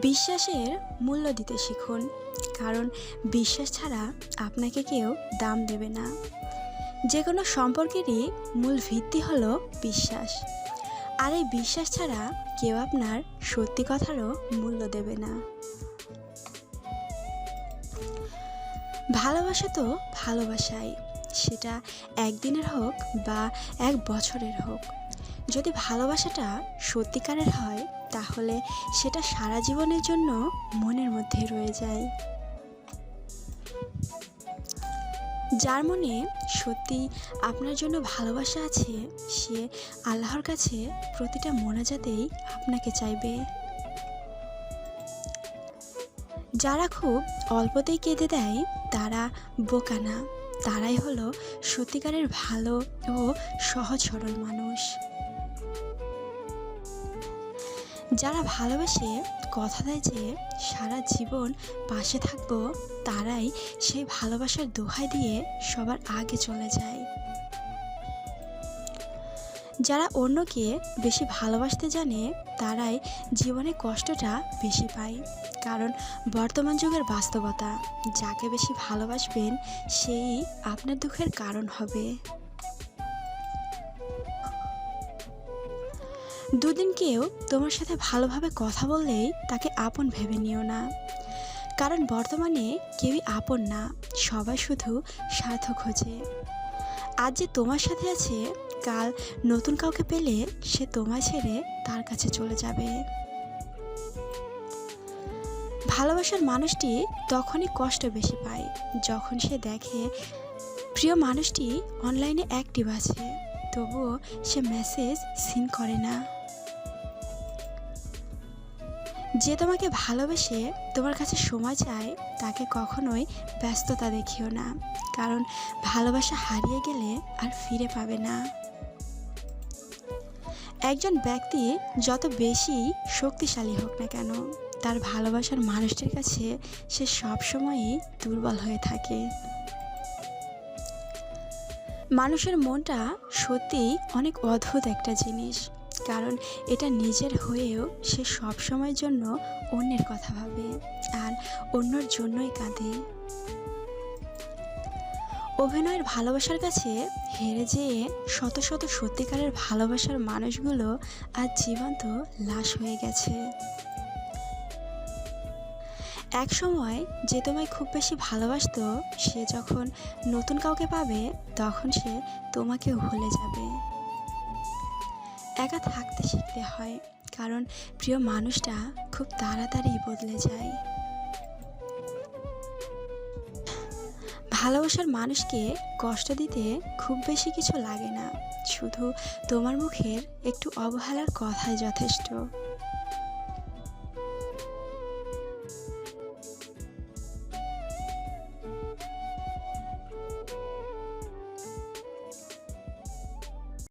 বিশ্বাসের মূল্য দিতে শিখুন, কারণ বিশ্বাস ছাড়া আপনাকে কেউ দাম দেবে না। যে কোনো সম্পর্কেরই মূল ভিত্তি হলো বিশ্বাস। আর এই বিশ্বাস ছাড়া কেউ আপনার সত্যি কথারও মূল্য দেবে না। ভালোবাসা তো ভালোবাসাই, সেটা একদিনের হোক বা এক বছরের হোক। যদি ভালোবাসাটা সত্যিকারের হয়, তাহলে সেটা সারা জীবনের জন্য মনের মধ্যে রয়ে যায়। যার মনে সত্যি আপনার জন্য ভালোবাসা আছে, সে আল্লাহর কাছে প্রতিটা মোনাজাতেই আপনাকে চাইবে। যারা খুব অল্পতেই কেঁদে দেয়, তারা বোকা না। তারাই হলো সত্যিকারের ভালো ও সহজ সরল মানুষ। যারা ভালোবাসে, কথা দেয় যে সারা জীবন পাশে থাকব, তারাই সেই ভালোবাসার দোহাই দিয়ে সবার আগে চলে যায়। যারা অন্যকে বেশি ভালোবাসতে জানে, তারাই জীবনে কষ্টটা বেশি পায়। কারণ বর্তমান যুগের বাস্তবতা, যাকে বেশি ভালোবাসবেন, সেই আপনার দুঃখের কারণ হবে। দুদিন কেউ তোমার সাথে ভালোভাবে কথা বললেই তাকে আপন ভেবে নিও না। কারণ বর্তমানে কেউই আপন না, সবাই শুধু স্বার্থ খোঁজে আজ যে তোমার সাথে আছে, কাল নতুন কাউকে পেলে সে তোমায় ছেড়ে তার কাছে চলে যাবে। ভালোবাসার মানুষটি তখনই কষ্ট বেশি পায়, যখন সে দেখে প্রিয় মানুষটি অনলাইনে অ্যাক্টিভ আছে, তবুও সে মেসেজ সিন করে না। যে তোমাকে ভালোবেসে তোমার কাছে সময় চায়, তাকে কখনোই ব্যস্ততা দেখিও না। কারণ ভালোবাসা হারিয়ে গেলে আর ফিরে পাবে না। একজন ব্যক্তি যত বেশি শক্তিশালী হোক না কেন, তার ভালোবাসার মানুষটির কাছে সে সবসময়ই দুর্বল হয়ে থাকে। মানুষের মনটা সত্যিই অনেক অদ্ভুত একটা জিনিস। কারণ এটা নিজের হয়েও সে সব সময়ের জন্য অন্যের কথা ভাবে আর অন্যর জন্যই কাঁদে। অভিনয়ের ভালোবাসার কাছে হেরে যেয়ে শত শত সত্যিকারের ভালোবাসার মানুষগুলো আজ জীবন্ত লাশ হয়ে গেছে। এক সময় যে তোমায় খুব বেশি ভালোবাসতো, সে যখন নতুন কাউকে পাবে, তখন সে তোমাকে ভুলে যাবে। একা থাকতে শিখতে হয়, কারণ প্রিয় মানুষটা খুব তাড়াতাড়ি বদলে যায়। ভালোবাসার মানুষকে কষ্ট দিতে খুব বেশি কিছু লাগে না, শুধু তোমার মুখের একটু অবহেলার কথাই যথেষ্ট।